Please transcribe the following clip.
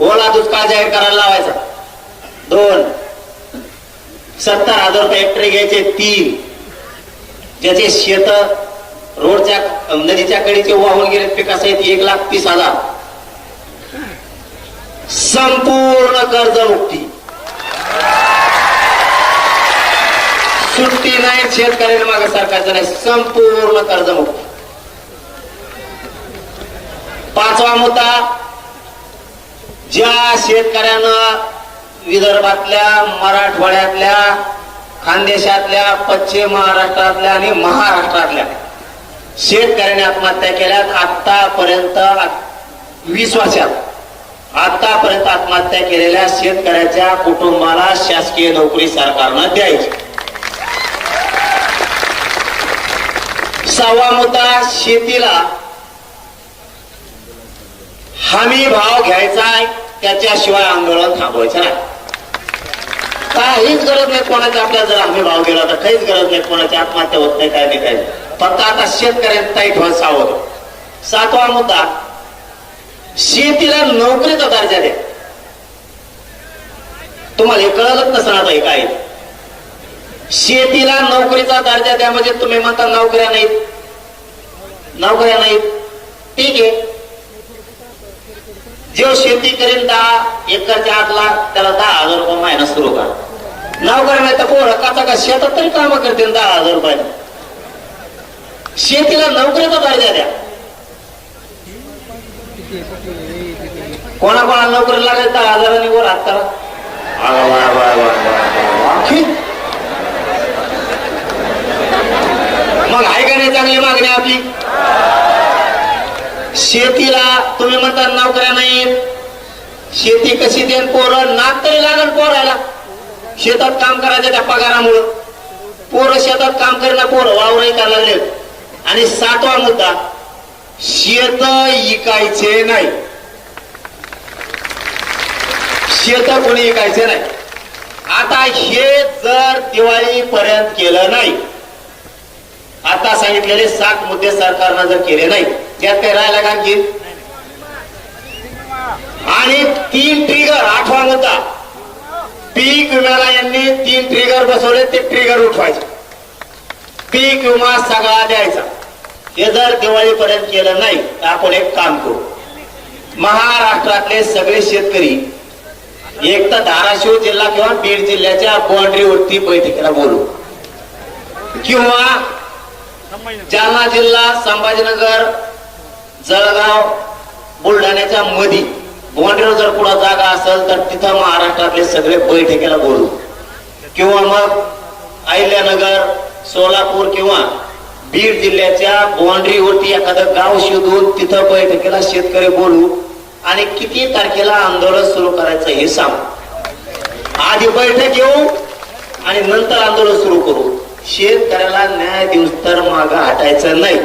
ओला दुष्काळ जाहीर करायला लावायचा. दोन. सत्तर हजार रुपये हेक्टरी घ्यायचे. तीन. ज्याचे शेत रोडच्या नदीच्या कडीचे वाहून गेले पिकासहित एक लाख तीस हजार. संपूर्ण कर्ज मुक्ती सुट्टी नाही शेतकऱ्यांना मागे सरकारचं नाही. संपूर्ण कर्जमुक्ती पाचवा मुद्दा ज्या शेतकऱ्यानं विदर्भातल्या मराठवाड्यातल्या खानदेशातल्या पश्चिम महाराष्ट्रातल्या आणि महाराष्ट्रातल्या शेतकऱ्याने आत्महत्या केल्यात आतापर्यंत वीस वर्षात आतापर्यंत आत्महत्या केलेल्या शेतकऱ्याच्या कुटुंबाला शासकीय नोकरी सरकारनं द्यायची. सहावा मुद्दा शेतीला हमी भाव घ्यायचा आहे. त्याच्याशिवाय आंदोलन थांबवायचं नाही. काहीच गरज नाही कोणाची. आपल्याला जर आम्ही भाव गेला तर काहीच गरज नाही कोणाची. आत्महत्या होत नाही काय नाही काय फक्त आता शेतकऱ्यांना ताईट व्हायला सावध. सातवा मुद्दा. शेतीला नोकरीचा दर्जा द्या. तुम्हाला हे कळलंच नसणार आता हे काय शेतीला नोकरीचा दर्जा द्या म्हणजे तुम्ही म्हणता नोकऱ्या नाहीत. नोकऱ्या नाहीत. ठीक आहे. जो शेती करेल दहा एकरच्या आठ लाख त्याला दहा हजार रुपये महिना सुरू करा. नोकऱ्या नाही तर पोरं काचा का शेतात तरी कामं करतील दहा हजार रुपये. शेतीला नोकरीचा दर्जा द्या. कोणाकोणाला नोकरी लागेल दहा हजारांनी वर हात करा? मग आहे का नाही चांगली मागणी आपली? शेतीला तुम्ही म्हणता नोकऱ्या नाहीत. शेती कशी देन पोरं नाक तरी लागल पोरायला. शेतात काम करायचं त्या पगारामुळं. पोरं शेतात काम करीना पोरं वावरही करायला लागले आणि सातवा मुद्दा शेत इकायचे नाही. शेत कोणी इकायचे नाही. आता हे जर दिवाळी पर्यंत केलं नाही आता सांगितलेले सात मुद्दे सरकारनं जर केले नाही त्यात काही राहिला का आणखी? आणि तीन ट्रिगर आठवण होता पीक विम्याला यांनी तीन ट्रिगर बसवले ते ट्रिगर उठवायचे. पीक विमा सगळा द्यायचा. हे जर दिवाळीपर्यंत केलं नाही तर आपण एक काम करू. महाराष्ट्रातले सगळे शेतकरी एक तर धाराशिव जिल्हा किंवा बीड जिल्ह्याच्या बाउंड्रीवरती बैठकीला बोलू. किंवा जालना जिल्हा संभाजीनगर जळगाव बुलढाण्याच्या मधी. बाउंड्रीवर जर कुठं जागा असेल तर तिथं महाराष्ट्रातले सगळे बैठकीला बोलू. किंवा मग अहिल्यानगर सोलापूर किंवा बीड जिल्ह्याच्या बाउंड्रीवरती एखादं गाव शोधून तिथं बैठकीला शेतकरी बोलू. आणि किती तारखेला आंदोलन सुरू करायचं हे सांग. आधी बैठक घेऊ आणि नंतर आंदोलन सुरू करू. शेतकऱ्याला न्याय दिवस तर मागं हटायचं नाही.